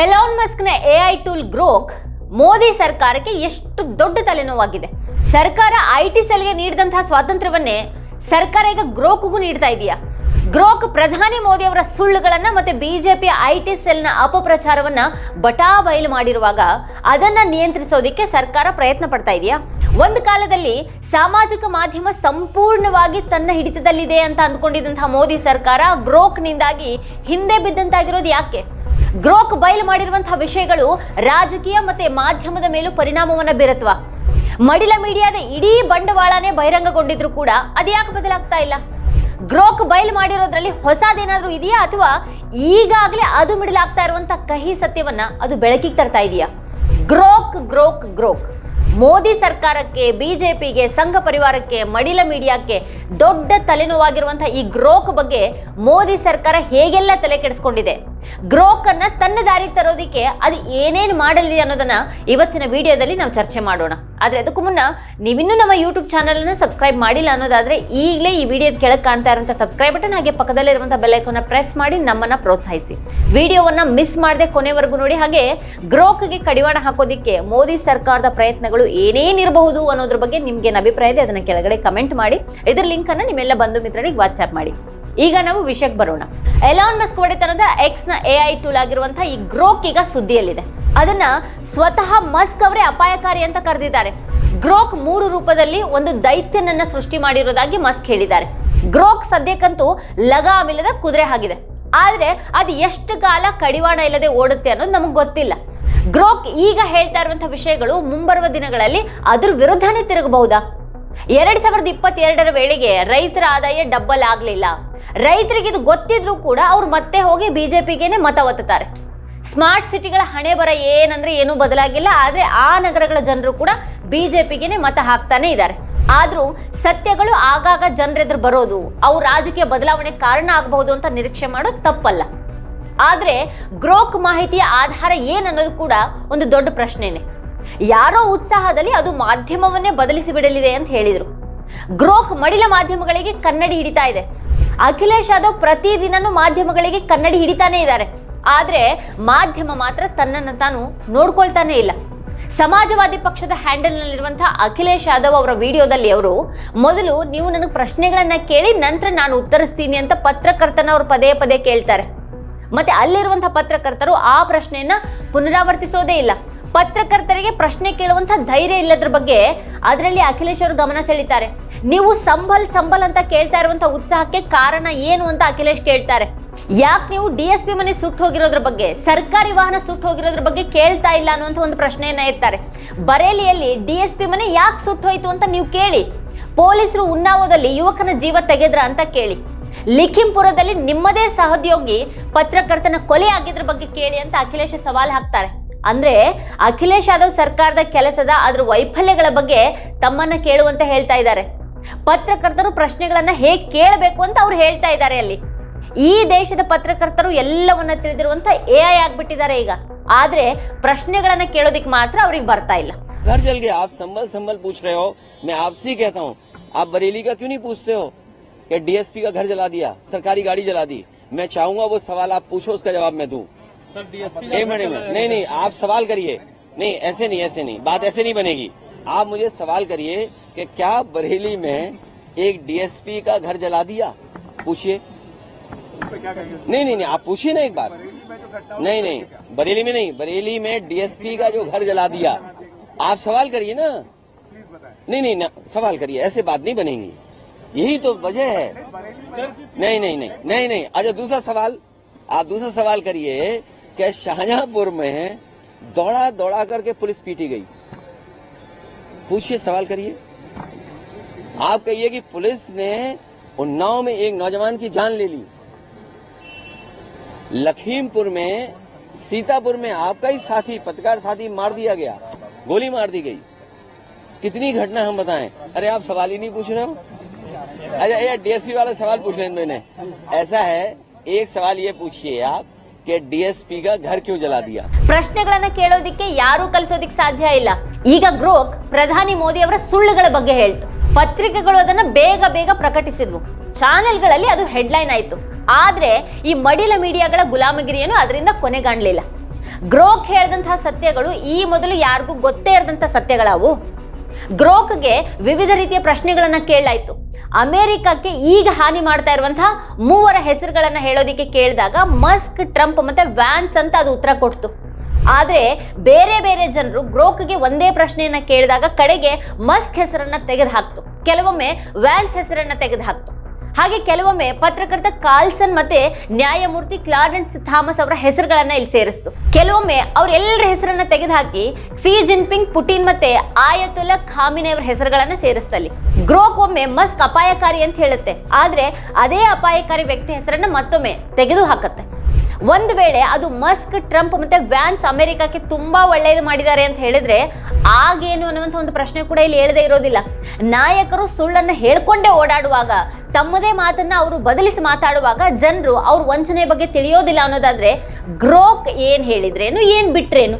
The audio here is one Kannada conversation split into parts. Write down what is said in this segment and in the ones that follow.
ಎಲಾನ್ ಮಸ್ಕ್ನ ಎಐ ಟೂಲ್ ಗ್ರೋಕ್ ಮೋದಿ ಸರ್ಕಾರಕ್ಕೆ ಎಷ್ಟು ದೊಡ್ಡ ತಲೆನೋವಾಗಿದೆ. ಸರ್ಕಾರ ಐ ಟಿ ಸೆಲ್ಗೆ ನೀಡಿದಂತಹ ಸ್ವಾತಂತ್ರ್ಯವನ್ನೇ ಸರ್ಕಾರ ಈಗ ಗ್ರೋಕ್ಗೂ ನೀಡ್ತಾ ಇದೆಯಾ. ಗ್ರೋಕ್ ಪ್ರಧಾನಿ ಮೋದಿ ಅವರ ಸುಳ್ಳುಗಳನ್ನ ಮತ್ತೆ ಬಿಜೆಪಿ ಐ ಟಿ ಸೆಲ್ನ ಅಪಪ್ರಚಾರವನ್ನ ಬಟಾ ಬಯಲು ಮಾಡಿರುವಾಗ ಅದನ್ನ ನಿಯಂತ್ರಿಸೋದಿಕ್ಕೆ ಸರ್ಕಾರ ಪ್ರಯತ್ನ ಪಡ್ತಾ ಇದೆಯಾ. ಒಂದು ಕಾಲದಲ್ಲಿ ಸಾಮಾಜಿಕ ಮಾಧ್ಯಮ ಸಂಪೂರ್ಣವಾಗಿ ತನ್ನ ಹಿಡಿತದಲ್ಲಿದೆ ಅಂತ ಅಂದ್ಕೊಂಡಿದ್ದಂತಹ ಮೋದಿ ಸರ್ಕಾರ ಗ್ರೋಕ್ನಿಂದಾಗಿ ಹಿಂದೆ ಬಿದ್ದಂತಾಗಿರೋದು ಯಾಕೆ? ಗ್ರೋಕ್ ಬಯಲು ಮಾಡಿರುವಂತಹ ವಿಷಯಗಳು ರಾಜಕೀಯ ಮತ್ತೆ ಮಾಧ್ಯಮದ ಮೇಲೂ ಪರಿಣಾಮವನ್ನ ಬೀರತ್ವ. ಮಡಿಲ ಮೀಡಿಯಾದ ಇಡೀ ಬಂಡವಾಳನೇ ಬಹಿರಂಗಗೊಂಡಿದ್ರು ಕೂಡ ಅದ್ಯಾಕೆ ಬದಲಾಗ್ತಾ ಇಲ್ಲ? ಗ್ರೋಕ್ ಬಯಲು ಮಾಡಿರೋದ್ರಲ್ಲಿ ಹೊಸದೇನಾದ್ರೂ ಇದೆಯಾ ಅಥವಾ ಈಗಾಗಲೇ ಅದು ಮಿಡಲಾಗ್ತಾ ಇರುವಂತ ಕಹಿ ಸತ್ಯವನ್ನ ಅದು ಬೆಳಕಿಗೆ ತರ್ತಾ ಇದೆಯಾ? Grok Grok Grok. ಮೋದಿ ಸರ್ಕಾರಕ್ಕೆ, ಬಿಜೆಪಿಗೆ, ಸಂಘ ಪರಿವಾರಕ್ಕೆ, ಮಡಿಲ ಮೀಡಿಯಾಕ್ಕೆ ದೊಡ್ಡ ತಲೆನೋವಾಗಿರುವಂತಹ ಈ ಗ್ರೋಕ್ ಬಗ್ಗೆ ಮೋದಿ ಸರ್ಕಾರ ಹೇಗೆಲ್ಲ ತಲೆ ಕೆಡಿಸ್ಕೊಂಡಿದೆ? ಗ್ರೋಕ್ ಅನ್ನ ತನ್ನ ದಾರಿ ತರೋದಿಕ್ಕೆ ಅದು ಏನೇನು ಮಾಡಲಿದೆ ಅನ್ನೋದನ್ನ ಇವತ್ತಿನ ವಿಡಿಯೋದಲ್ಲಿ ನಾವು ಚರ್ಚೆ ಮಾಡೋಣ. ಆದ್ರೆ ಅದಕ್ಕೂ ಮುನ್ನ ನೀವಿನ್ನೂ ನಮ್ಮ ಯೂಟ್ಯೂಬ್ ಚಾನಲನ್ನು ಸಬ್ಸ್ಕ್ರೈಬ್ ಮಾಡಿಲ್ಲ ಅನ್ನೋದಾದ್ರೆ ಈಗಲೇ ಈ ವಿಡಿಯೋದ ಕೆಳಗೆ ಕಾಣ್ತಾ ಇರುವಂಥ ಸಬ್ಸ್ಕ್ರೈಬ್ ಬಟನ್ ಹಾಗೆ ಪಕ್ಕದಲ್ಲಿರುವಂಥ ಬೆಲ್ ಐಕಾನ್ ಪ್ರೆಸ್ ಮಾಡಿ ನಮ್ಮನ್ನ ಪ್ರೋತ್ಸಾಹಿಸಿ. ವಿಡಿಯೋವನ್ನ ಮಿಸ್ ಮಾಡದೆ ಕೊನೆವರೆಗೂ ನೋಡಿ ಹಾಗೆ ಗ್ರೋಕ್ಗೆ ಕಡಿವಾಣ ಹಾಕೋದಿಕ್ಕೆ ಮೋದಿ ಸರ್ಕಾರದ ಪ್ರಯತ್ನಗಳು ಏನೇನಿರಬಹುದು ಅನ್ನೋದ್ರ ಬಗ್ಗೆ ನಿಮ್ಗೆ ಅಭಿಪ್ರಾಯ ಇದೆ ಅದನ್ನ ಕೆಳಗಡೆ ಕಮೆಂಟ್ ಮಾಡಿ. ಇದ್ರ ಲಿಂಕ್ ಅನ್ನ ನಿಮ್ಮೆಲ್ಲ ಬಂಧು ಮಿತ್ರರಿಗೆ ವಾಟ್ಸ್ಆಪ್ ಮಾಡಿ. ಈಗ ನಾವು ವಿಷಯಕ್ಕೆ ಬರೋಣ. ಎಲಾನ್ ಮಸ್ಕ್ ಒಡೆತನದ ಎಕ್ಸ್ನ ಎ ಐ ಟೂಲ್ ಆಗಿರುವಂತಹ ಈ ಗ್ರೋಕ್ ಈಗ ಸುದ್ದಿಯಲ್ಲಿದೆ. ಅದನ್ನ ಸ್ವತಃ ಮಸ್ಕ್ ಅವರೇ ಅಪಾಯಕಾರಿ ಅಂತ ಕರೆದಿದ್ದಾರೆ. ಗ್ರೋಕ್ ಮೂರು ರೂಪದಲ್ಲಿ ಒಂದು ದೈತ್ಯನನ್ನ ಸೃಷ್ಟಿ ಮಾಡಿರೋದಾಗಿ ಮಸ್ಕ್ ಹೇಳಿದ್ದಾರೆ. ಗ್ರೋಕ್ ಸದ್ಯಕ್ಕಂತೂ ಲಗಾಮಿಲ್ಲದ ಕುದುರೆ ಆಗಿದೆ. ಆದ್ರೆ ಅದು ಎಷ್ಟು ಕಾಲ ಕಡಿವಾಣ ಇಲ್ಲದೆ ಓಡುತ್ತೆ ಅನ್ನೋದು ನಮಗೆ ಗೊತ್ತಿಲ್ಲ. ಗ್ರೋಕ್ ಈಗ ಹೇಳ್ತಾ ಇರುವಂತಹ ವಿಷಯಗಳು ಮುಂಬರುವ ದಿನಗಳಲ್ಲಿ ಅದ್ರ ವಿರುದ್ಧನೇ ತಿರುಗಬಹುದಾ? ಎರಡ್ ಸಾವಿರದ ಇಪ್ಪತ್ತೆರಡರ ವೇಳೆಗೆ ರೈತರ ಆದಾಯ ಡಬ್ಬಲ್ ಆಗ್ಲಿಲ್ಲ. ರೈತರಿಗೆ ಇದು ಗೊತ್ತಿದ್ರೂ ಕೂಡ ಅವ್ರು ಮತ್ತೆ ಹೋಗಿ ಬಿಜೆಪಿಗೇನೆ ಮತ ಒತ್ತುತ್ತಾರೆ. ಸ್ಮಾರ್ಟ್ ಸಿಟಿಗಳ ಹಣೆ ಬರ ಏನಂದ್ರೆ ಏನೂ ಬದಲಾಗಿಲ್ಲ, ಆದ್ರೆ ಆ ನಗರಗಳ ಜನರು ಕೂಡ ಬಿಜೆಪಿಗೇನೆ ಮತ ಹಾಕ್ತಾನೆ ಇದ್ದಾರೆ. ಆದರೂ ಸತ್ಯಗಳು ಆಗಾಗ ಜನರೆದುರು ಬರೋದು, ಅವು ರಾಜಕೀಯ ಬದಲಾವಣೆ ಕಾರಣ ಆಗಬಹುದು ಅಂತ ನಿರೀಕ್ಷೆ ಮಾಡೋದು ತಪ್ಪಲ್ಲ. ಆದ್ರೆ ಗ್ರೋಕ್ ಮಾಹಿತಿಯ ಆಧಾರ ಏನನ್ನೋದು ಕೂಡ ಒಂದು ದೊಡ್ಡ ಪ್ರಶ್ನೆನೆ. ಯಾರೋ ಉತ್ಸಾಹದಲ್ಲಿ ಅದು ಮಾಧ್ಯಮವನ್ನೇ ಬದಲಿಸಿ ಬಿಡಲಿದೆ ಅಂತ ಹೇಳಿದರು. ಗ್ರೋಕ್ ಮಡಿಲ ಮಾಧ್ಯಮಗಳಿಗೆ ಕನ್ನಡಿ ಹಿಡಿತಾ ಇದೆ. ಅಖಿಲೇಶ್ ಯಾದವ್ ಪ್ರತಿದಿನನೂ ಮಾಧ್ಯಮಗಳಿಗೆ ಕನ್ನಡಿ ಹಿಡಿತಾನೆ ಇದ್ದಾರೆ. ಆದರೆ ಮಾಧ್ಯಮ ಮಾತ್ರ ತನ್ನನ್ನು ತಾನು ನೋಡ್ಕೊಳ್ತಾನೆ ಇಲ್ಲ. ಸಮಾಜವಾದಿ ಪಕ್ಷದ ಹ್ಯಾಂಡಲ್ನಲ್ಲಿರುವಂತಹ ಅಖಿಲೇಶ್ ಯಾದವ್ ಅವರ ವಿಡಿಯೋದಲ್ಲಿ ಅವರು, ಮೊದಲು ನೀವು ನನಗೆ ಪ್ರಶ್ನೆಗಳನ್ನು ಕೇಳಿ, ನಂತರ ನಾನು ಉತ್ತರಿಸ್ತೀನಿ ಅಂತ ಪತ್ರಕರ್ತನ ಅವರು ಪದೇ ಪದೇ ಕೇಳ್ತಾರೆ. ಮತ್ತೆ ಅಲ್ಲಿರುವಂತಹ ಪತ್ರಕರ್ತರು ಆ ಪ್ರಶ್ನೆಯನ್ನ ಪುನರಾವರ್ತಿಸೋದೇ ಇಲ್ಲ. ಪತ್ರಕರ್ತರಿಗೆ ಪ್ರಶ್ನೆ ಕೇಳುವಂತ ಧೈರ್ಯ ಇಲ್ಲದ್ರ ಬಗ್ಗೆ ಅದರಲ್ಲಿ ಅಖಿಲೇಶ್ ಅವರು ಗಮನ ಸೆಳೀತಾರೆ. ನೀವು ಸಂಬಲ್ ಸಂಬಲ್ ಅಂತ ಕೇಳ್ತಾ ಇರುವಂತ ಉತ್ಸಾಹಕ್ಕೆ ಕಾರಣ ಏನು ಅಂತ ಅಖಿಲೇಶ್ ಕೇಳ್ತಾರೆ. ಯಾಕೆ ನೀವು ಡಿ ಎಸ್ ಪಿ ಮನೆ ಸುಟ್ಟು ಹೋಗಿರೋದ್ರ ಬಗ್ಗೆ, ಸರ್ಕಾರಿ ವಾಹನ ಸುಟ್ಟು ಹೋಗಿರೋದ್ರ ಬಗ್ಗೆ ಕೇಳ್ತಾ ಇಲ್ಲ ಅನ್ನುವಂಥ ಒಂದು ಪ್ರಶ್ನೆಯನ್ನ ಇರ್ತಾರೆ ಬರೇಲಿಯಲ್ಲಿ ಡಿ ಎಸ್ ಪಿ ಮನೆ ಯಾಕೆ ಸುಟ್ಟು ಹೋಯ್ತು ಅಂತ ನೀವು ಕೇಳಿ. ಪೊಲೀಸರು ಉನ್ನಾವೋದಲ್ಲಿ ಯುವಕನ ಜೀವ ತೆಗೆದ್ರ ಅಂತ ಕೇಳಿ. ಲಿಖಿಂಪುರದಲ್ಲಿ ನಿಮ್ಮದೇ ಸಹೋದ್ಯೋಗಿ ಪತ್ರಕರ್ತನ ಕೊಲೆ ಆಗಿದ್ರ ಬಗ್ಗೆ ಕೇಳಿ ಅಂತ ಅಖಿಲೇಶ್ ಸವಾಲ್ ಹಾಕ್ತಾರೆ. ಅಂದ್ರೆ ಅಖಿಲೇಶ್ ಯಾದವ್ ಸರ್ಕಾರದ ಕೆಲಸದ ಅದ್ರ ವೈಫಲ್ಯಗಳ ಬಗ್ಗೆ ತಮ್ಮನ್ನ ಕೇಳುವಂತ ಹೇಳ್ತಾ ಇದ್ದಾರೆ ಪತ್ರಕರ್ತರು ಪ್ರಶ್ನೆಗಳನ್ನ ಹೇಗೆ ಕೇಳಬೇಕು ಅಂತ ಅವ್ರು ಹೇಳ್ತಾ ಇದ್ದಾರೆ ಅಲ್ಲಿ ಈ ದೇಶದ ಪತ್ರಕರ್ತರು ಎಲ್ಲವನ್ನ ತಿಳಿದಿರುವಂತ ಎ ಐ ಆಗ್ಬಿಟ್ಟಿದ್ದಾರೆ ಈಗ ಆದ್ರೆ ಪ್ರಶ್ನೆಗಳನ್ನ ಕೇಳೋದಿಕ್ ಮಾತ್ರ ಅವ್ರಿಗೆ ಬರ್ತಾ ಇಲ್ಲ घर जल गया आप संभल संभल पूछ रहे हो मैं आपसे ही कहता हूँ आप बरेली का क्यों नहीं पूछते हो कि डीएसपी का घर जला दिया सरकारी गाड़ी जला दी मैं चाहूंगा वो सवाल आप पूछो उसका जवाब मैं दूं एक मिनट नहीं नहीं, आप सवाल करिए। नहीं, ऐसे नहीं ऐसे नहीं। बात ऐसे नहीं बनेगी। आप मुझे सवाल करिए कि क्या बरेली में एक डीएसपी का घर जला दिया? पूछिए। नहीं नहीं नहीं, आप पूछिए ना एक बार। नहीं नहीं, बरेली में नहीं, बरेली में डीएसपी का जो घर जला दिया। आप सवाल करिए ना। नहीं नहीं, ना, सवाल करिए, ऐसे बात नहीं बनेगी। यही तो वजह है। नहीं नहीं नहीं नहीं नहीं। अच्छा दूसरा सवाल। आप दूसरा सवाल करिए कि शाहजहांपुर में दौड़ा दौड़ा करके पुलिस पीटी गई। पूछिए, सवाल करिए। आप कहिए कि पुलिस ने उन्नाव में एक नौजवान की जान ले ली। लखीमपुर में, सीतापुर में आपका ही साथी, पत्रकार साथी मार दिया गया। गोली मार दी गई। कितनी घटना हम बताएँ? अरे आप सवाल ही नहीं पूछ रहे हो। अच्छा ये डीएसपी वाला सवाल पूछ रहे हैं ऐसा है, एक सवाल ये पूछिए आप। ಕೆ ಡಿಎಸ್ಪಿಗ ಘರ್ ಕ್ಯೂ ಜಲಾ ದಿಯಾ ಪ್ರಶ್ನೆಗಳನ್ನ ಕೇಳೋದಿಕ್ಕೆ ಯಾರು ಕಲಿಸೋದಿಕ್ ಸಾಧ್ಯ ಇಲ್ಲ. ಈಗ ಗ್ರೋಕ್ ಪ್ರಧಾನಿ ಮೋದಿ ಅವರ ಸುಳ್ಳುಗಳ ಬಗ್ಗೆ ಹೇಳ್ತು. ಪತ್ರಿಕೆಗಳು ಅದನ್ನ ಬೇಗ ಬೇಗ ಪ್ರಕಟಿಸಿದ್ವು. ಚಾನೆಲ್ಗಳಲ್ಲಿ ಅದು ಹೆಡ್ಲೈನ್ ಆಯ್ತು. ಆದ್ರೆ ಈ ಮಡಿಲ ಮೀಡಿಯಾಗಳ ಗುಲಾಮಗಿರಿಯನ್ನು ಅದರಿಂದ ಕೊನೆಗಾಣಲಿಲ್ಲ. ಗ್ರೋಕ್ ಹೇಳಿದಂತಹ ಸತ್ಯಗಳು ಈ ಮೊದಲು ಯಾರಿಗೂ ಗೊತ್ತೇ ಇರದಂತಹ ಸತ್ಯಗಳಾವು. ಗ್ರೋಕ್ಗೆ ವಿವಿಧ ರೀತಿಯ ಪ್ರಶ್ನೆಗಳನ್ನು ಕೇಳಲಾಯಿತು. ಅಮೆರಿಕಕ್ಕೆ ಈಗ ಹಾನಿ ಮಾಡ್ತಾ ಇರುವಂತಹ ಮೂವರ ಹೆಸರುಗಳನ್ನು ಹೇಳೋದಿಕ್ಕೆ ಕೇಳಿದಾಗ ಮಸ್ಕ್, ಟ್ರಂಪ್ ಮತ್ತೆ ವ್ಯಾನ್ಸ್ ಅಂತ ಅದು ಉತ್ತರ ಕೊಡ್ತು. ಆದರೆ ಬೇರೆ ಬೇರೆ ಜನರು ಗ್ರೋಕ್ಗೆ ಒಂದೇ ಪ್ರಶ್ನೆಯನ್ನು ಕೇಳಿದಾಗ ಕಡೆಗೆ ಮಸ್ಕ್ ಹೆಸರನ್ನ ತೆಗೆದುಹಾಕ್ತು. ಕೆಲವೊಮ್ಮೆ ವ್ಯಾನ್ಸ್ ಹೆಸರನ್ನ ತೆಗೆದುಹಾಕ್ತು. ಹಾಗೆ ಕೆಲವೊಮ್ಮೆ ಪತ್ರಕರ್ತ ಕಾರ್ಲ್ಸನ್ ಮತ್ತೆ ನ್ಯಾಯಮೂರ್ತಿ ಕ್ಲಾರೆನ್ಸ್ ಥಾಮಸ್ ಅವರ ಹೆಸರುಗಳನ್ನ ಇಲ್ಲಿ ಸೇರಿಸ್ತು. ಕೆಲವೊಮ್ಮೆ ಅವರೆಲ್ಲರ ಹೆಸರನ್ನ ತೆಗೆದುಹಾಕಿ ಸಿ ಜಿನ್ಪಿಂಗ್, ಪುಟಿನ್ ಮತ್ತೆ ಆಯತುಲ್ಲಾ ಖಾಮಿನ್ ಅವರ ಹೆಸರುಗಳನ್ನ ಸೇರಿಸ್ತಲ್ಲಿ ಗ್ರೋಕ್ ಒಮ್ಮೆ ಮಸ್ಕ್ ಅಪಾಯಕಾರಿ ಅಂತ ಹೇಳುತ್ತೆ. ಆದ್ರೆ ಅದೇ ಅಪಾಯಕಾರಿ ವ್ಯಕ್ತಿ ಹೆಸರನ್ನ ಮತ್ತೊಮ್ಮೆ ತೆಗೆದು ಹಾಕತ್ತೆ ಒಂದು ವೇಳೆ ಅದು ಮಸ್ಕ್, ಟ್ರಂಪ್ ಮತ್ತೆ ವ್ಯಾನ್ಸ್ ಅಮೆರಿಕಕ್ಕೆ ತುಂಬಾ ಒಳ್ಳೆಯದು ಮಾಡಿದ್ದಾರೆ ಅಂತ ಹೇಳಿದ್ರೆ ಆಗೇನು ಅನ್ನುವಂಥ ಒಂದು ಪ್ರಶ್ನೆ ಕೂಡ ಇಲ್ಲಿ ಹೇಳದೇ ಇರೋದಿಲ್ಲ. ನಾಯಕರು ಸುಳ್ಳನ್ನು ಹೇಳ್ಕೊಂಡೇ ಓಡಾಡುವಾಗ, ತಮ್ಮದೇ ಮಾತನ್ನ ಅವರು ಬದಲಿಸಿ ಮಾತಾಡುವಾಗ ಜನರು ಅವ್ರ ವಂಚನೆ ಬಗ್ಗೆ ತಿಳಿಯೋದಿಲ್ಲ ಅನ್ನೋದಾದ್ರೆ ಗ್ರೋಕ್ ಏನ್ ಹೇಳಿದ್ರೇನು, ಏನ್ ಬಿಟ್ರೇನು?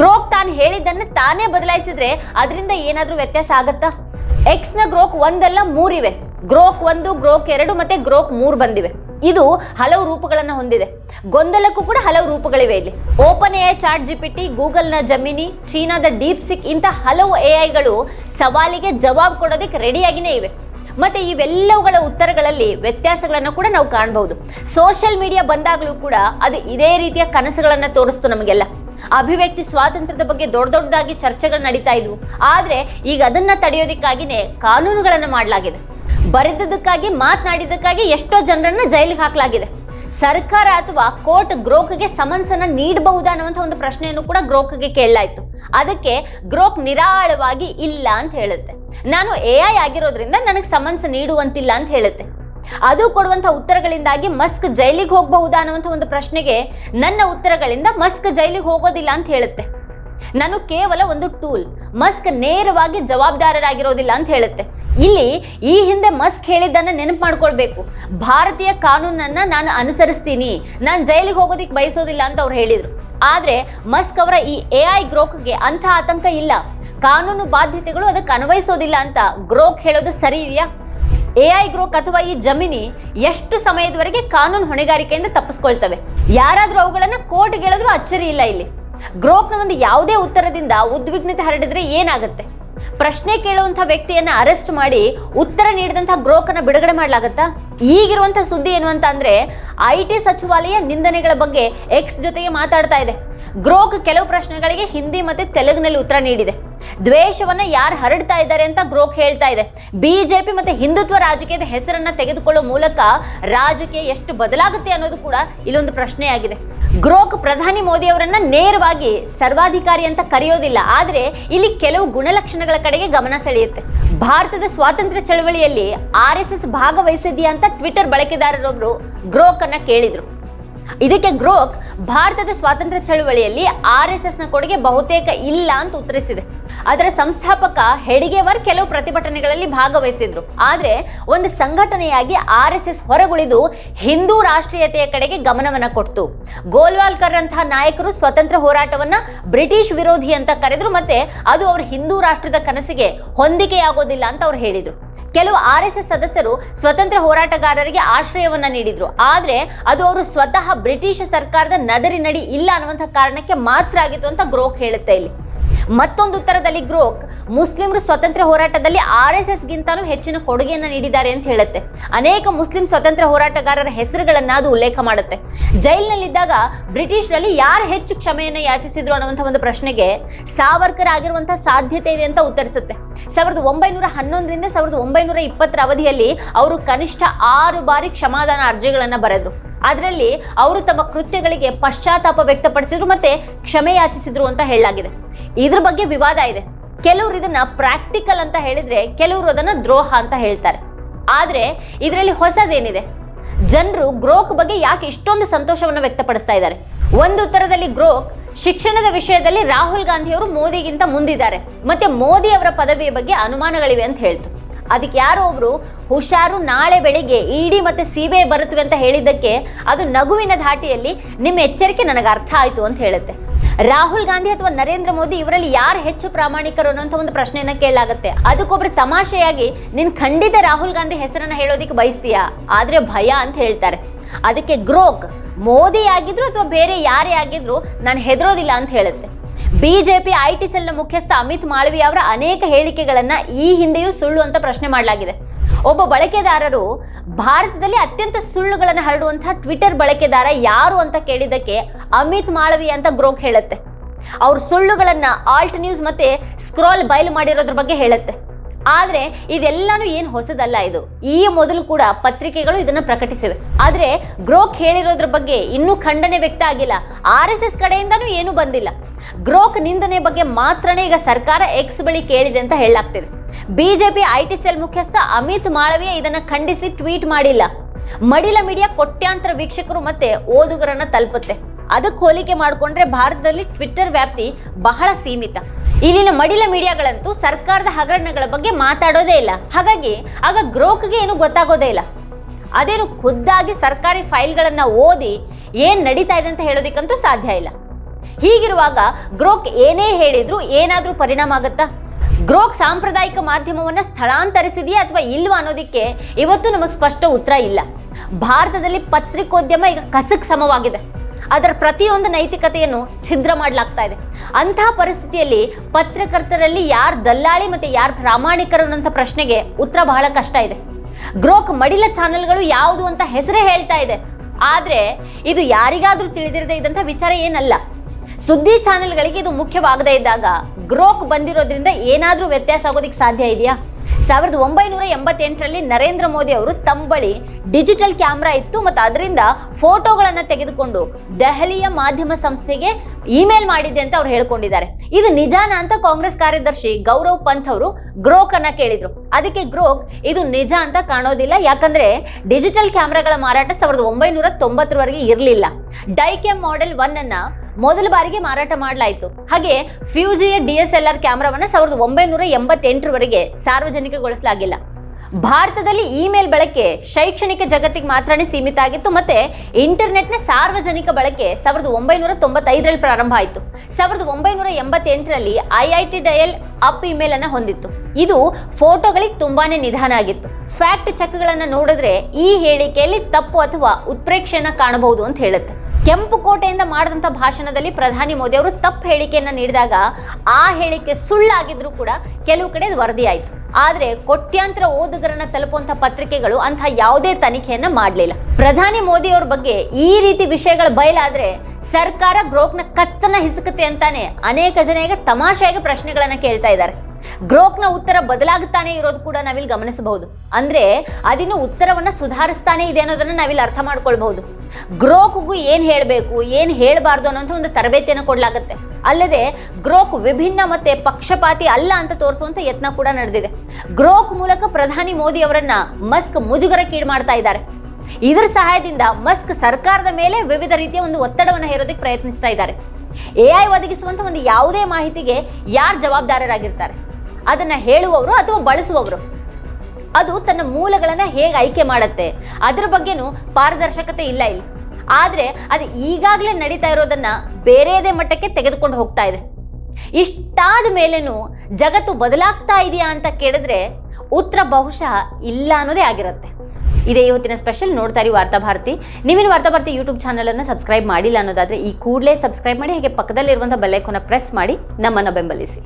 ಗ್ರೋಕ್ ತಾನು ಹೇಳಿದ್ದನ್ನು ತಾನೇ ಬದಲಾಯಿಸಿದ್ರೆ ಅದರಿಂದ ಏನಾದರೂ ವ್ಯತ್ಯಾಸ ಆಗತ್ತಾ? ಎಕ್ಸ್ನ ಗ್ರೋಕ್ ಒಂದಲ್ಲ, ಮೂರಿವೆ. ಗ್ರೋಕ್ ಒಂದು, ಗ್ರೋಕ್ ಎರಡು ಮತ್ತೆ ಗ್ರೋಕ್ ಮೂರು ಬಂದಿವೆ. ಇದು ಹಲವು ರೂಪಗಳನ್ನು ಹೊಂದಿದೆ. ಗೊಂದಲಕ್ಕೂ ಕೂಡ ಹಲವು ರೂಪಗಳಿವೆ ಇಲ್ಲಿ. ಓಪನ್ ಎ ಚಾಟ್ ಜಿಪಿಟಿ ಗೂಗಲ್ನ ಜಮಿನಿ, ಚೀನಾದ ಡೀಪ್ ಸಿಕ್ ಇಂಥ ಹಲವು ಎ ಐಗಳು ಸವಾಲಿಗೆ ಜವಾಬ್ ಕೊಡೋದಕ್ಕೆ ರೆಡಿಯಾಗಿನೇ ಇವೆ. ಮತ್ತೆ ಇವೆಲ್ಲವುಗಳ ಉತ್ತರಗಳಲ್ಲಿ ವ್ಯತ್ಯಾಸಗಳನ್ನು ಕೂಡ ನಾವು ಕಾಣಬಹುದು. ಸೋಷಿಯಲ್ ಮೀಡಿಯಾ ಬಂದಾಗಲೂ ಕೂಡ ಅದು ಇದೇ ರೀತಿಯ ಕನಸುಗಳನ್ನು ತೋರಿಸ್ತು ನಮಗೆಲ್ಲ. ಅಭಿವ್ಯಕ್ತಿ ಸ್ವಾತಂತ್ರ್ಯದ ಬಗ್ಗೆ ದೊಡ್ಡ ದೊಡ್ಡದಾಗಿ ಚರ್ಚೆಗಳು ನಡೀತಾ ಇದ್ವು. ಆದರೆ ಈಗ ಅದನ್ನು ತಡೆಯೋದಕ್ಕಾಗಿನೇ ಕಾನೂನುಗಳನ್ನು ಮಾಡಲಾಗಿದೆ. ಬರೆದದಕ್ಕಾಗಿ ಮಾತನಾಡಿದ್ದಕ್ಕಾಗಿ ಎಷ್ಟೋ ಜನರನ್ನ ಜೈಲಿಗೆ ಹಾಕಲಾಗಿದೆ. ಸರ್ಕಾರ ಅಥವಾ ಕೋರ್ಟ್ ಗ್ರೋಕ್ಗೆ ಸಮನ್ಸನ್ನ ನೀಡಬಹುದಾ ಅನ್ನುವಂಥ ಒಂದು ಪ್ರಶ್ನೆಯನ್ನು ಕೂಡ ಗ್ರೋಕ್ಗೆ ಕೇಳಲಾಯಿತು. ಅದಕ್ಕೆ ಗ್ರೋಕ್ ನಿರಾಳವಾಗಿ ಇಲ್ಲ ಅಂತ ಹೇಳುತ್ತೆ. ನಾನು ಎ ಐ ಆಗಿರೋದ್ರಿಂದ ನನಗೆ ಸಮನ್ಸ್ ನೀಡುವಂತಿಲ್ಲ ಅಂತ ಹೇಳುತ್ತೆ. ಅದು ಕೊಡುವಂಥ ಉತ್ತರಗಳಿಂದಾಗಿ ಮಸ್ಕ್ ಜೈಲಿಗೆ ಹೋಗಬಹುದಾ ಅನ್ನುವಂಥ ಒಂದು ಪ್ರಶ್ನೆಗೆ ನನ್ನ ಉತ್ತರಗಳಿಂದ ಮಸ್ಕ್ ಜೈಲಿಗೆ ಹೋಗೋದಿಲ್ಲ ಅಂತ ಹೇಳುತ್ತೆ. ನಾನು ಕೇವಲ ಒಂದು ಟೂಲ್. ಮಸ್ಕ್ ನೇರವಾಗಿ ಜವಾಬ್ದಾರರಾಗಿರೋದಿಲ್ಲ ಅಂತ ಹೇಳುತ್ತೆ. ಇಲ್ಲಿ ಈ ಹಿಂದೆ ಮಸ್ಕ್ ಹೇಳಿದ್ದನ್ನ ನೆನಪು ಮಾಡ್ಕೊಳ್ಬೇಕು. ಭಾರತೀಯ ಕಾನೂನನ್ನ ನಾನು ಅನುಸರಿಸ್ತೀನಿ. ನಾನು ಜೈಲಿಗೆ ಹೋಗೋದಿಕ್ಕೆ ಬಯಸೋದಿಲ್ಲ ಅಂತ ಅವ್ರು ಹೇಳಿದ್ರು. ಆದ್ರೆ ಮಸ್ಕ್ ಅವರ ಈ ಎ ಐ ಗ್ರೋಕ್ಗೆ ಅಂಥ ಆತಂಕ ಇಲ್ಲ. ಕಾನೂನು ಬಾಧ್ಯತೆಗಳು ಅದಕ್ಕೆ ಅನ್ವಯಿಸೋದಿಲ್ಲ ಅಂತ ಗ್ರೋಕ್ ಹೇಳೋದು ಸರಿ ಇದೆಯಾ? ಎ ಐ ಗ್ರೋಕ್ ಅಥವಾ ಈ ಜಮೀನಿ ಎಷ್ಟು ಸಮಯದವರೆಗೆ ಕಾನೂನು ಹೊಣೆಗಾರಿಕೆಯಿಂದ ತಪ್ಪಿಸ್ಕೊಳ್ತವೆ? ಯಾರಾದರೂ ಅವುಗಳನ್ನು ಕೋರ್ಟ್ಗೆ ಹೇಳಿದ್ರು ಅಚ್ಚರಿ ಇಲ್ಲ ಇಲ್ಲಿ. ಗ್ರೋಕ್ನ ಒಂದು ಯಾವುದೇ ಉತ್ತರದಿಂದ ಉದ್ವಿಗ್ನತೆ ಹರಡಿದ್ರೆ ಏನಾಗುತ್ತೆ? ಪ್ರಶ್ನೆ ಕೇಳುವಂಥ ವ್ಯಕ್ತಿಯನ್ನ ಅರೆಸ್ಟ್ ಮಾಡಿ ಉತ್ತರ ನೀಡಿದಂಥ ಗ್ರೋಕನ್ನ ಬಿಡುಗಡೆ ಮಾಡಲಾಗತ್ತಾ? ಈಗಿರುವಂಥ ಸುದ್ದಿ ಏನು ಅಂತ ಅಂದ್ರೆ, ಐ ಟಿ ಸಚಿವಾಲಯ ನಿಂದನೆಗಳ ಬಗ್ಗೆ ಎಕ್ಸ್ ಜೊತೆಗೆ ಮಾತಾಡ್ತಾ ಇದೆ. ಗ್ರೋಕ್ ಕೆಲವು ಪ್ರಶ್ನೆಗಳಿಗೆ ಹಿಂದಿ ಮತ್ತೆ ತೆಲುಗಿನಲ್ಲಿ ಉತ್ತರ ನೀಡಿದೆ. ದ್ವೇಷವನ್ನ ಯಾರು ಹರಡ್ತಾ ಇದ್ದಾರೆ ಅಂತ ಗ್ರೋಕ್ ಹೇಳ್ತಾ ಇದೆ. ಬಿಜೆಪಿ ಮತ್ತೆ ಹಿಂದುತ್ವ ರಾಜಕೀಯದ ಹೆಸರನ್ನ ತೆಗೆದುಕೊಳ್ಳುವ ಮೂಲಕ ರಾಜಕೀಯ ಎಷ್ಟು ಬದಲಾಗುತ್ತೆ ಅನ್ನೋದು ಕೂಡ ಇಲ್ಲೊಂದು ಪ್ರಶ್ನೆಯಾಗಿದೆ. ಗ್ರೋಕ್ ಪ್ರಧಾನಿ ಮೋದಿ ಅವರನ್ನ ನೇರವಾಗಿ ಸರ್ವಾಧಿಕಾರಿ ಅಂತ ಕರೆಯೋದಿಲ್ಲ. ಆದರೆ ಇಲ್ಲಿ ಕೆಲವು ಗುಣಲಕ್ಷಣಗಳ ಕಡೆಗೆ ಗಮನ ಸೆಳೆಯುತ್ತೆ. ಭಾರತದ ಸ್ವಾತಂತ್ರ್ಯ ಚಳವಳಿಯಲ್ಲಿ ಆರ್ ಎಸ್ ಎಸ್ ಭಾಗವಹಿಸಿದ್ಯಾ ಅಂತ ಟ್ವಿಟರ್ ಬಳಕೆದಾರರೊಬ್ರು ಗ್ರೋಕ್ ಅನ್ನ ಕೇಳಿದ್ರು. ಇದಕ್ಕೆ ಗ್ರೋಕ್ ಭಾರತದ ಸ್ವಾತಂತ್ರ್ಯ ಚಳವಳಿಯಲ್ಲಿ ಆರ್ ಎಸ್ ಎಸ್ನ ಕೊಡುಗೆ ಬಹುತೇಕ ಇಲ್ಲ ಅಂತ ಉತ್ತರಿಸಿದೆ. ಅದರ ಸಂಸ್ಥಾಪಕ ಹೆಡಿಗೆವರ್ ಕೆಲವು ಪ್ರತಿಭಟನೆಗಳಲ್ಲಿ ಭಾಗವಹಿಸಿದ್ರು. ಆದ್ರೆ ಒಂದು ಸಂಘಟನೆಯಾಗಿ ಆರ್ ಎಸ್ ಎಸ್ ಹೊರಗುಳಿದು ಹಿಂದೂ ರಾಷ್ಟ್ರೀಯತೆಯ ಕಡೆಗೆ ಗಮನವನ್ನ ಕೊಡ್ತು. ಗೋಲ್ವಾಲ್ಕರ್ ಅಂತಹ ನಾಯಕರು ಸ್ವತಂತ್ರ ಹೋರಾಟವನ್ನ ಬ್ರಿಟಿಷ್ ವಿರೋಧಿ ಅಂತ ಕರೆದ್ರು ಮತ್ತೆ ಅದು ಅವ್ರ ಹಿಂದೂ ರಾಷ್ಟ್ರದ ಕನಸಿಗೆ ಹೊಂದಿಕೆಯಾಗೋದಿಲ್ಲ ಅಂತ ಅವ್ರು ಹೇಳಿದ್ರು. ಕೆಲವು ಆರ್ ಎಸ್ ಎಸ್ ಸದಸ್ಯರು ಸ್ವತಂತ್ರ ಹೋರಾಟಗಾರರಿಗೆ ಆಶ್ರಯವನ್ನ ನೀಡಿದ್ರು. ಆದ್ರೆ ಅದು ಅವರು ಸ್ವತಃ ಬ್ರಿಟಿಷ್ ಸರ್ಕಾರದ ನದರಿ ನಡಿ ಇಲ್ಲ ಅನ್ನುವಂಥ ಕಾರಣಕ್ಕೆ ಮಾತ್ರ ಆಗಿತ್ತು ಅಂತ ಗ್ರೋಕ್ ಹೇಳುತ್ತೆ ಇಲ್ಲಿ. ಮತ್ತೊಂದು ಉತ್ತರದಲ್ಲಿ ಗ್ರೋಕ್ ಮುಸ್ಲಿಮರು ಸ್ವತಂತ್ರ ಹೋರಾಟದಲ್ಲಿ ಆರ್ ಎಸ್ ಎಸ್ಗಿಂತಲೂ ಹೆಚ್ಚಿನ ಕೊಡುಗೆಯನ್ನು ನೀಡಿದ್ದಾರೆ ಅಂತ ಹೇಳುತ್ತೆ. ಅನೇಕ ಮುಸ್ಲಿಂ ಸ್ವತಂತ್ರ ಹೋರಾಟಗಾರರ ಹೆಸರುಗಳನ್ನ ಅದು ಉಲ್ಲೇಖ ಮಾಡುತ್ತೆ. ಜೈಲಿನಲ್ಲಿದ್ದಾಗ ಬ್ರಿಟಿಷರಲ್ಲಿ ಯಾರು ಹೆಚ್ಚು ಕ್ಷಮೆಯನ್ನು ಯಾಚಿಸಿದ್ರು ಅನ್ನುವಂಥ ಒಂದು ಪ್ರಶ್ನೆಗೆ ಸಾವರ್ಕರ್ ಆಗಿರುವಂತಹ ಸಾಧ್ಯತೆ ಇದೆ ಅಂತ ಉತ್ತರಿಸುತ್ತೆ. ಸಾವಿರದ ಒಂಬೈನೂರ ಹನ್ನೊಂದರಿಂದ ಸಾವಿರದ ಒಂಬೈನೂರ ಇಪ್ಪತ್ತರ ಅವಧಿಯಲ್ಲಿ ಅವರು ಕನಿಷ್ಠ ಆರು ಬಾರಿ ಕ್ಷಮಾದಾನ ಅರ್ಜಿಗಳನ್ನು ಬರೆದ್ರು. ಅದರಲ್ಲಿ ಅವರು ತಮ್ಮ ಕೃತ್ಯಗಳಿಗೆ ಪಶ್ಚಾತ್ತಾಪ ವ್ಯಕ್ತಪಡಿಸಿದ್ರು ಮತ್ತೆ ಕ್ಷಮೆ ಯಾಚಿಸಿದ್ರು ಅಂತ ಹೇಳಲಾಗಿದೆ. ಇದ್ರ ಬಗ್ಗೆ ವಿವಾದ ಇದೆ. ಕೆಲವರು ಇದನ್ನ ಪ್ರಾಕ್ಟಿಕಲ್ ಅಂತ ಹೇಳಿದ್ರೆ ಕೆಲವರು ಅದನ್ನ ದ್ರೋಹ ಅಂತ ಹೇಳ್ತಾರೆ. ಆದ್ರೆ ಇದರಲ್ಲಿ ಹೊಸದೇನಿದೆ. ಜನರು ಗ್ರೋಕ್ ಬಗ್ಗೆ ಯಾಕೆ ಇಷ್ಟೊಂದು ಸಂತೋಷವನ್ನು ವ್ಯಕ್ತಪಡಿಸ್ತಾ ಇದ್ದಾರೆ. ಒಂದು ಉತ್ತರದಲ್ಲಿ ಗ್ರೋಕ್ ಶಿಕ್ಷಣದ ವಿಷಯದಲ್ಲಿ ರಾಹುಲ್ ಗಾಂಧಿಯವರು ಮೋದಿಗಿಂತ ಮುಂದಿದ್ದಾರೆ. ಮತ್ತೆ ಮೋದಿ ಅವರ ಪದವಿಯ ಬಗ್ಗೆ ಅನುಮಾನಗಳಿವೆ ಅಂತ ಹೇಳ್ತು. ಅದಕ್ಕೆ ಯಾರೋ ಒಬ್ರು, ಹುಷಾರು ನಾಳೆ ಬೆಳಿಗ್ಗೆ ಇಡಿ ಮತ್ತೆ ಐ ಬರುತ್ತವೆ ಅಂತ ಹೇಳಿದ್ದಕ್ಕೆ ಅದು ನಗುವಿನ ಧಾಟಿಯಲ್ಲಿ ನಿಮ್ಮ ಎಚ್ಚರಿಕೆ ನನಗೆ ಅರ್ಥ ಆಯ್ತು ಅಂತ ಹೇಳುತ್ತೆ. ರಾಹುಲ್ ಗಾಂಧಿ ಅಥವಾ ನರೇಂದ್ರ ಮೋದಿ, ಇವರಲ್ಲಿ ಯಾರು ಹೆಚ್ಚು ಪ್ರಾಮಾಣಿಕರು ಅನ್ನೋಂಥ ಒಂದು ಪ್ರಶ್ನೆಯನ್ನ ಕೇಳಲಾಗುತ್ತೆ. ಅದಕ್ಕೊಬ್ರು ತಮಾಷೆಯಾಗಿ ನಿನ್ನ ಖಂಡಿತ ರಾಹುಲ್ ಗಾಂಧಿ ಹೆಸರನ್ನ ಹೇಳೋದಿಕ್ಕೆ ಬಯಸ್ತೀಯಾ? ಆದ್ರೆ ಭಯ ಅಂತ ಹೇಳ್ತಾರೆ. ಅದಕ್ಕೆ ಗ್ರೋಕ್ ಮೋದಿ ಆಗಿದ್ರು ಅಥವಾ ಬೇರೆ ಯಾರೇ ಆಗಿದ್ರು, ನಾನು ಹೆದರೋದಿಲ್ಲ ಅಂತ ಹೇಳುತ್ತೆ. ಬಿಜೆಪಿ ಐಟಿ ಸೆಲ್ನ ಮುಖ್ಯಸ್ಥ ಅಮಿತ್ ಮಾಳವಿ ಅವರ ಅನೇಕ ಹೇಳಿಕೆಗಳನ್ನ ಈ ಹಿಂದೆಯೂ ಸುಳ್ಳು ಅಂತ ಪ್ರಶ್ನೆ ಮಾಡಲಾಗಿದೆ. ಒಬ್ಬ ಬಳಕೆದಾರರು ಭಾರತದಲ್ಲಿ ಅತ್ಯಂತ ಸುಳ್ಳುಗಳನ್ನು ಹರಡುವಂತಹ ಟ್ವಿಟರ್ ಬಳಕೆದಾರ ಯಾರು ಅಂತ ಕೇಳಿದ್ದಕ್ಕೆ ಅಮಿತ್ ಮಾಳವಿ ಅಂತ ಗ್ರೋಕ್ ಹೇಳುತ್ತೆ. ಅವ್ರ ಸುಳ್ಳುಗಳನ್ನ ಆಲ್ಟ್ ನ್ಯೂಸ್ ಮತ್ತೆ ಸ್ಕ್ರಾಲ್ ಬಯಲು ಮಾಡಿರೋದ್ರ ಬಗ್ಗೆ ಹೇಳುತ್ತೆ. ಆದ್ರೆ ಇದೆಲ್ಲಾನು ಏನು ಹೊಸದಲ್ಲ ಇದು. ಈ ಮೊದಲು ಕೂಡ ಪತ್ರಿಕೆಗಳು ಇದನ್ನ ಪ್ರಕಟಿಸಿವೆ. ಆದ್ರೆ ಗ್ರೋಕ್ ಹೇಳಿರೋದ್ರ ಬಗ್ಗೆ ಇನ್ನೂ ಖಂಡನೆ ವ್ಯಕ್ತ ಆಗಿಲ್ಲ. ಆರ್ ಎಸ್ ಎಸ್ ಕಡೆಯಿಂದನೂ ಏನೂ ಬಂದಿಲ್ಲ. ಗ್ರೋಕ್ ನಿಂದನೆ ಬಗ್ಗೆ ಮಾತ್ರನೇ ಈಗ ಸರ್ಕಾರ ಎಕ್ಸ್ ಬಳಿ ಕೇಳಿದೆ ಅಂತ ಹೇಳಲಾಗ್ತಿದೆ. ಬಿಜೆಪಿ ಐ ಟಿ ಸೆಲ್ ಮುಖ್ಯಸ್ಥ ಅಮಿತ್ ಮಾಳವಿಯ ಇದನ್ನ ಖಂಡಿಸಿ ಟ್ವೀಟ್ ಮಾಡಿಲ್ಲ. ಮಡಿಲ ಮೀಡಿಯಾ ಕೋಟ್ಯಾಂತರ ವೀಕ್ಷಕರು ಮತ್ತೆ ಓದುಗರನ್ನ ತಲುಪುತ್ತೆ. ಅದಕ್ಕೆ ಹೋಲಿಕೆ ಮಾಡಿಕೊಂಡ್ರೆ ಭಾರತದಲ್ಲಿ ಟ್ವಿಟ್ಟರ್ ವ್ಯಾಪ್ತಿ ಬಹಳ ಸೀಮಿತ. ಇಲ್ಲಿನ ಮಡಿಲ ಮೀಡಿಯಾಗಳಂತೂ ಸರ್ಕಾರದ ಹಗರಣಗಳ ಬಗ್ಗೆ ಮಾತಾಡೋದೇ ಇಲ್ಲ. ಹಾಗಾಗಿ ಆಗ ಗ್ರೋಕ್ಗೆ ಏನು ಗೊತ್ತಾಗೋದೇ ಇಲ್ಲ. ಅದೇನು ಖುದ್ದಾಗಿ ಸರ್ಕಾರಿ ಫೈಲ್ಗಳನ್ನು ಓದಿ ಏನು ನಡೀತಾ ಇದೆ ಅಂತ ಹೇಳೋದಕ್ಕಂತೂ ಸಾಧ್ಯ ಇಲ್ಲ. ಹೀಗಿರುವಾಗ ಗ್ರೋಕ್ ಏನೇ ಹೇಳಿದ್ರು ಏನಾದರೂ ಪರಿಣಾಮ ಆಗುತ್ತಾ? ಗ್ರೋಕ್ ಸಾಂಪ್ರದಾಯಿಕ ಮಾಧ್ಯಮವನ್ನ ಸ್ಥಳಾಂತರಿಸಿದೆಯಾ ಅಥವಾ ಇಲ್ವಾ ಅನ್ನೋದಕ್ಕೆ ಇವತ್ತು ನಮಗೆ ಸ್ಪಷ್ಟ ಉತ್ತರ ಇಲ್ಲ. ಭಾರತದಲ್ಲಿ ಪತ್ರಿಕೋದ್ಯಮ ಈಗ ಕಸಕ್ ಸಮವಾಗಿದೆ. ಅದರ ಪ್ರತಿಯೊಂದು ನೈತಿಕತೆಯನ್ನು ಛಿದ್ರ ಮಾಡಲಾಗ್ತಾ ಇದೆ. ಅಂತಹ ಪರಿಸ್ಥಿತಿಯಲ್ಲಿ ಪತ್ರಕರ್ತರಲ್ಲಿ ಯಾರು ದಲ್ಲಾಳಿ ಮತ್ತೆ ಯಾರು ಪ್ರಾಮಾಣಿಕರು ಅನ್ನೋಂಥ ಪ್ರಶ್ನೆಗೆ ಉತ್ತರ ಬಹಳ ಕಷ್ಟ ಇದೆ. ಗ್ರೋಕ್ ಮಡಿಲ ಚಾನೆಲ್ಗಳು ಯಾವುದು ಅಂತ ಹೆಸರೇ ಹೇಳ್ತಾ ಇದೆ. ಆದ್ರೆ ಇದು ಯಾರಿಗಾದರೂ ತಿಳಿದಿರದೇ ಇದ್ದಂಥ ವಿಚಾರ ಏನಲ್ಲ. ಸುದ್ದಿ ಚಾನೆಲ್ಗಳಿಗೆ ಇದು ಮುಖ್ಯವಾಗದೇ ಇದ್ದಾಗ ಗ್ರೋಕ್ ಬಂದಿರೋದ್ರಿಂದ ಏನಾದರೂ ವ್ಯತ್ಯಾಸ ಆಗೋದಕ್ಕೆ ಸಾಧ್ಯ ಇದೆಯಾ? ಸಾವಿರದ ಒಂಬೈನೂರ ಎಂಬತ್ತೆಂಟರಲ್ಲಿ ನರೇಂದ್ರ ಮೋದಿ ಅವರು ತಮ್ಮ ಬಳಿ ಡಿಜಿಟಲ್ ಕ್ಯಾಮ್ರಾ ಇತ್ತು ಮತ್ತು ಅದರಿಂದ ಫೋಟೋಗಳನ್ನು ತೆಗೆದುಕೊಂಡು ದೆಹಲಿಯ ಮಾಧ್ಯಮ ಸಂಸ್ಥೆಗೆ ಇಮೇಲ್ ಮಾಡಿದೆ ಅಂತ ಅವ್ರು ಹೇಳ್ಕೊಂಡಿದ್ದಾರೆ. ಇದು ನಿಜಾನ ಅಂತ ಕಾಂಗ್ರೆಸ್ ಕಾರ್ಯದರ್ಶಿ ಗೌರವ್ ಪಂತ್ ಅವರು ಗ್ರೋಕ್ ಅನ್ನ ಕೇಳಿದ್ರು. ಅದಕ್ಕೆ ಗ್ರೋಕ್ ಇದು ನಿಜ ಅಂತ ಕಾಣೋದಿಲ್ಲ. ಯಾಕಂದ್ರೆ ಡಿಜಿಟಲ್ ಕ್ಯಾಮ್ರಾಗಳ ಮಾರಾಟ ಸಾವಿರದ ಒಂಬೈನೂರ ತೊಂಬತ್ತರವರೆಗೆ ಇರಲಿಲ್ಲ. ಡೈಕ್ಯಾಮ್ ಮಾಡೆಲ್ ಒನ್ ಅನ್ನ ಮೊದಲ ಬಾರಿಗೆ ಮಾರಾಟ ಮಾಡಲಾಯಿತು. ಹಾಗೆ ಫ್ಯೂಜಿಯ ಡಿ ಎಸ್ ಎಲ್ ಆರ್ ಕ್ಯಾಮ್ರಾವನ್ನು ಸಾವಿರದ ಒಂಬೈನೂರ ಎಂಬತ್ತೆಂಟರವರೆಗೆ ಸಾರ್ವಜನಿಕಗೊಳಿಸಲಾಗಿಲ್ಲ. ಭಾರತದಲ್ಲಿ ಇಮೇಲ್ ಬಳಕೆ ಶೈಕ್ಷಣಿಕ ಜಗತ್ತಿಗೆ ಮಾತ್ರನೇ ಸೀಮಿತ ಆಗಿತ್ತು ಮತ್ತೆ ಇಂಟರ್ನೆಟ್ನ ಸಾರ್ವಜನಿಕ ಬಳಕೆ ಸಾವಿರದ ಒಂಬೈನೂರ ತೊಂಬತ್ತೈದರಲ್ಲಿ ಪ್ರಾರಂಭ ಆಯಿತು. ಸಾವಿರದ ಒಂಬೈನೂರ ಎಂಬತ್ತೆಂಟರಲ್ಲಿ I I T dial up email ಅನ್ನು ಹೊಂದಿತ್ತು. ಇದು ಫೋಟೋಗಳಿಗೆ ತುಂಬಾನೇ ನಿಧಾನ ಆಗಿತ್ತು. ಫ್ಯಾಕ್ಟ್ ಚೆಕ್ಗಳನ್ನು ನೋಡಿದ್ರೆ ಈ ಹೇಳಿಕೆಯಲ್ಲಿ ತಪ್ಪು ಅಥವಾ ಉತ್ಪ್ರೇಕ್ಷೆಯನ್ನು ಕಾಣಬಹುದು ಅಂತ ಹೇಳುತ್ತೆ. ಕೆಂಪು ಕೋಟೆಯಿಂದ ಮಾಡಿದಂಥ ಭಾಷಣದಲ್ಲಿ ಪ್ರಧಾನಿ ಮೋದಿ ಅವರು ತಪ್ಪು ಹೇಳಿಕೆಯನ್ನು ನೀಡಿದಾಗ ಆ ಹೇಳಿಕೆ ಸುಳ್ಳಾಗಿದ್ರೂ ಕೂಡ ಕೆಲವು ಕಡೆ ವರದಿಯಾಯಿತು. ಆದರೆ ಕೋಟ್ಯಾಂತರ ಓದುಗರನ್ನ ತಲುಪುವಂಥ ಪತ್ರಿಕೆಗಳು ಅಂಥ ಯಾವುದೇ ತನಿಖೆಯನ್ನು ಮಾಡಲಿಲ್ಲ. ಪ್ರಧಾನಿ ಮೋದಿ ಅವ್ರ ಬಗ್ಗೆ ಈ ರೀತಿ ವಿಷಯಗಳು ಬಯಲಾದರೆ ಸರ್ಕಾರ ಗ್ರೋಕ್ನ ಕತ್ತನ ಹಿಸುಕುತ್ತೆ ಅಂತಾನೆ ಅನೇಕ ಜನ ಈಗ ತಮಾಷೆಯಾಗಿ ಪ್ರಶ್ನೆಗಳನ್ನು ಕೇಳ್ತಾ ಇದ್ದಾರೆ. ಗ್ರೋಕ್ನ ಉತ್ತರ ಬದಲಾಗುತ್ತಾನೆ ಇರೋದು ಕೂಡ ನಾವಿಲ್ಲಿ ಗಮನಿಸಬಹುದು. ಅಂದ್ರೆ ಅದಿನ್ನು ಉತ್ತರವನ್ನು ಸುಧಾರಿಸ್ತಾನೆ ಇದೆ ಅನ್ನೋದನ್ನ ನಾವಿಲ್ಲಿ ಅರ್ಥ ಮಾಡ್ಕೊಳ್ಬಹುದು. ಗ್ರೋಕ್ಗೂ ಏನು ಹೇಳಬೇಕು, ಏನು ಹೇಳಬಾರ್ದು ಅನ್ನೋಂಥ ಒಂದು ತರಬೇತಿಯನ್ನು ಕೊಡಲಾಗುತ್ತೆ. ಅಲ್ಲದೆ ಗ್ರೋಕ್ ವಿಭಿನ್ನ ಮತ್ತೆ ಪಕ್ಷಪಾತಿ ಅಲ್ಲ ಅಂತ ತೋರಿಸುವಂಥ ಯತ್ನ ಕೂಡ ನಡೆದಿದೆ. ಗ್ರೋಕ್ ಮೂಲಕ ಪ್ರಧಾನಿ ಮೋದಿ ಅವರನ್ನ ಮಸ್ಕ್ ಮುಜುಗರಕ್ಕೀಡು ಮಾಡ್ತಾ ಇದ್ದಾರೆ. ಇದರ ಸಹಾಯದಿಂದ ಮಸ್ಕ್ ಸರ್ಕಾರದ ಮೇಲೆ ವಿವಿಧ ರೀತಿಯ ಒಂದು ಒತ್ತಡವನ್ನು ಹೇರೋದಕ್ಕೆ ಪ್ರಯತ್ನಿಸ್ತಾ ಇದ್ದಾರೆ. ಎ ಐ ಒದಗಿಸುವಂಥ ಒಂದು ಯಾವುದೇ ಮಾಹಿತಿಗೆ ಯಾರು ಜವಾಬ್ದಾರರಾಗಿರ್ತಾರೆ? ಅದನ್ನ ಹೇಳುವವರು ಅಥವಾ ಬಳಸುವವರು? ಅದು ತನ್ನ ಮೂಲಗಳನ್ನು ಹೇಗೆ ಆಯ್ಕೆ ಮಾಡುತ್ತೆ? ಅದ್ರ ಬಗ್ಗೆನೂ ಪಾರದರ್ಶಕತೆ ಇಲ್ಲ ಇಲ್ಲಿ. ಆದರೆ ಅದು ಈಗಾಗಲೇ ನಡೀತಾ ಇರೋದನ್ನ ಬೇರೆದೇ ಮಟ್ಟಕ್ಕೆ ತೆಗೆದುಕೊಂಡು ಹೋಗ್ತಾ ಇದೆ. ಇಷ್ಟಾದ ಮೇಲೇನು ಜಗತ್ತು ಬದಲಾಗ್ತಾ ಇದೆಯಾ ಅಂತ ಕೇಳಿದ್ರೆ ಉತ್ತರ ಬಹುಶಃ ಇಲ್ಲ ಅನ್ನೋದೇ ಆಗಿರುತ್ತೆ. ಇದೇ ಇವತ್ತಿನ ಸ್ಪೆಷಲ್ ನೋಡ್ತಾ ಇರಿ ವಾರ್ತಾ ಭಾರತಿ. ನೀವಿನ ವಾರ್ತಾ ಭಾರತಿ ಯೂಟ್ಯೂಬ್ ಚಾನಲನ್ನು ಸಬ್ಸ್ಕ್ರೈಬ್ ಮಾಡಿಲ್ಲ ಅನ್ನೋದಾದ್ರೆ ಈ ಕೂಡಲೇ ಸಬ್ಸ್ಕ್ರೈಬ್ ಮಾಡಿ, ಹಾಗೆ ಪಕ್ಕದಲ್ಲಿರುವಂಥ ಬೆಲ್ಲೈಕೋನ ಪ್ರೆಸ್ ಮಾಡಿ ನಮ್ಮನ್ನು ಬೆಂಬಲಿಸಿ.